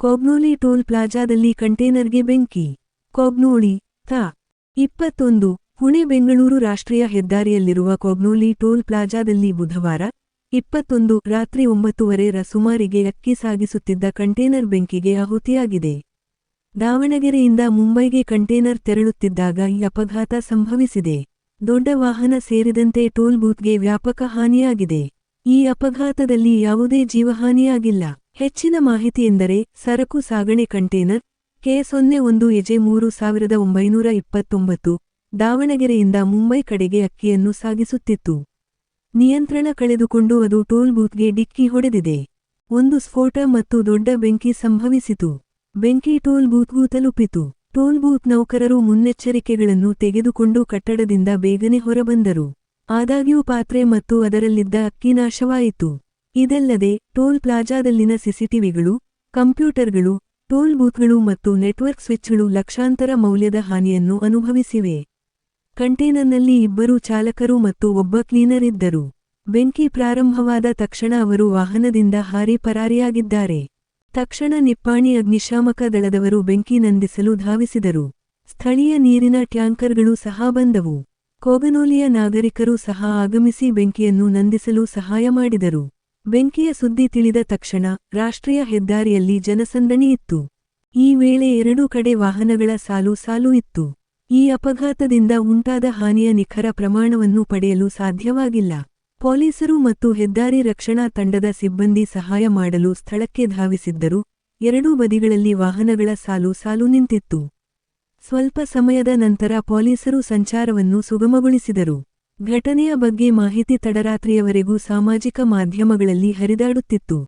ಕೊಗ್ನೋಳಿ toll ಪ್ಲಾಜಾದಲ್ಲಿ ಕಂಟೇನರ್ಗೆ ಬೆಂಕಿ. ಕೊಗ್ನೋಳಿ ತಾ ಇಪ್ಪತ್ತೊಂದು, ಪುಣೆ, ಬೆಂಗಳೂರು ರಾಷ್ಟ್ರೀಯ ಹೆದ್ದಾರಿಯಲ್ಲಿರುವ ಕೊಗ್ನೋಳಿ ಟೋಲ್ ಪ್ಲಾಜಾದಲ್ಲಿ ಬುಧವಾರ, ಇಪ್ಪತ್ತೊಂದು, ರಾತ್ರಿ ಒಂಬತ್ತುವರೆ ರ ಸುಮಾರಿಗೆ ಅಕ್ಕಿ ಸಾಗಿಸುತ್ತಿದ್ದ ಕಂಟೇನರ್ ಬೆಂಕಿಗೆ ಆಹುತಿಯಾಗಿದೆ. ದಾವಣಗೆರೆಯಿಂದ ಮುಂಬೈಗೆ ಕಂಟೇನರ್ ತೆರಳುತ್ತಿದ್ದಾಗ ಈ ಅಪಘಾತ ಸಂಭವಿಸಿದೆ. ದೊಡ್ಡ ವಾಹನ ಸೇರಿದಂತೆ ಟೋಲ್ ಬೂತ್ಗೆ ವ್ಯಾಪಕ ಹಾನಿಯಾಗಿದೆ. ಈ ಅಪಘಾತದಲ್ಲಿ ಯಾವುದೇ ಜೀವಹಾನಿಯಾಗಿಲ್ಲ. ಹೆಚ್ಚಿನ ಮಾಹಿತಿ ಎಂದರೆ ಸರಕು ಸಾಗಣೆ ಕಂಟೇನರ್, ಕೆ ಸೊನ್ನೆ ಒಂದು ಎಜೆ ಮೂರು ಸಾವಿರದ ಒಂಬೈನೂರ ಇಪ್ಪತ್ತೊಂಬತ್ತು, ದಾವಣಗೆರೆಯಿಂದ ಮುಂಬೈ ಕಡೆಗೆ ಅಕ್ಕಿಯನ್ನು ಸಾಗಿಸುತ್ತಿತ್ತು. ನಿಯಂತ್ರಣ ಕಳೆದುಕೊಂಡು ಅದು ಟೋಲ್ ಬೂತ್ಗೆ ಡಿಕ್ಕಿ ಹೊಡೆದಿದೆ. ಒಂದು ಸ್ಫೋಟ ಮತ್ತು ದೊಡ್ಡ ಬೆಂಕಿ ಸಂಭವಿಸಿತು. ಬೆಂಕಿ ಟೋಲ್ ಬೂತ್ಗೂ ತಲುಪಿತು. ಟೋಲ್ ಬೂತ್ ನೌಕರರು ಮುನ್ನೆಚ್ಚರಿಕೆಗಳನ್ನು ತೆಗೆದುಕೊಂಡು ಕಟ್ಟಡದಿಂದ ಬೇಗನೆ ಹೊರಬಂದರು. ಆದಾಗ್ಯೂ ಪಾತ್ರೆ ಮತ್ತು ಅದರಲ್ಲಿದ್ದ ಅಕ್ಕಿ ನಾಶವಾಯಿತು. ಇದಲ್ಲದೆ ಟೋಲ್ ಪ್ಲಾಜಾದಲ್ಲಿನ ಸಿಸಿಟಿವಿಗಳು, ಕಂಪ್ಯೂಟರ್ಗಳು, ಟೋಲ್ ಬೂತ್ಗಳು ಮತ್ತು ನೆಟ್ವರ್ಕ್ ಸ್ವಿಚ್ಗಳು ಲಕ್ಷಾಂತರ ಮೌಲ್ಯದ ಹಾನಿಯನ್ನು ಅನುಭವಿಸಿವೆ. ಕಂಟೇನರ್ನಲ್ಲಿ ಇಬ್ಬರು ಚಾಲಕರು ಮತ್ತು ಒಬ್ಬ ಕ್ಲೀನರ್ ಇದ್ದರು. ಬೆಂಕಿ ಪ್ರಾರಂಭವಾದ ತಕ್ಷಣ ಅವರು ವಾಹನದಿಂದ ಹಾರಿ ಪರಾರಿಯಾಗಿದ್ದಾರೆ. ತಕ್ಷಣ ನಿಪ್ಪಾಣಿ ಅಗ್ನಿಶಾಮಕ ದಳದವರು ಬೆಂಕಿ ನಂದಿಸಲು ಧಾವಿಸಿದರು. ಸ್ಥಳೀಯ ನೀರಿನ ಟ್ಯಾಂಕರ್ಗಳು ಸಹ ಬಂದವು. ಕೋಗನೋಲಿಯ ನಾಗರಿಕರು ಸಹ ಆಗಮಿಸಿ ಬೆಂಕಿಯನ್ನು ನಂದಿಸಲು ಸಹಾಯ ಮಾಡಿದರು. ಬೆಂಕಿಯ ಸುದ್ದಿ ತಿಳಿದ ತಕ್ಷಣ ರಾಷ್ಟ್ರೀಯ ಹೆದ್ದಾರಿಯಲ್ಲಿ ಜನಸಂದಣಿ ಇತ್ತು. ಈ ವೇಳೆ ಎರಡೂ ಕಡೆ ವಾಹನಗಳ ಸಾಲು ಸಾಲು ಇತ್ತು. ಈ ಅಪಘಾತದಿಂದ ಉಂಟಾದ ಹಾನಿಯ ನಿಖರ ಪ್ರಮಾಣವನ್ನು ಪಡೆಯಲು ಸಾಧ್ಯವಾಗಿಲ್ಲ. ಪೊಲೀಸರು ಮತ್ತು ಹೆದ್ದಾರಿ ರಕ್ಷಣಾ ತಂಡದ ಸಿಬ್ಬಂದಿ ಸಹಾಯ ಮಾಡಲು ಸ್ಥಳಕ್ಕೆ ಧಾವಿಸಿದ್ದರು. ಎರಡೂ ಬದಿಗಳಲ್ಲಿ ವಾಹನಗಳ ಸಾಲು ಸಾಲು ನಿಂತಿತ್ತು. ಸ್ವಲ್ಪ ಸಮಯದ ನಂತರ ಪೊಲೀಸರು ಸಂಚಾರವನ್ನು ಸುಗಮಗೊಳಿಸಿದರು. ಘಟನೆಯ ಬಗ್ಗೆ ಮಾಹಿತಿ ತಡರಾತ್ರಿಯವರೆಗೂ ಸಾಮಾಜಿಕ ಮಾಧ್ಯಮಗಳಲ್ಲಿ ಹರಿದಾಡುತ್ತಿತ್ತು.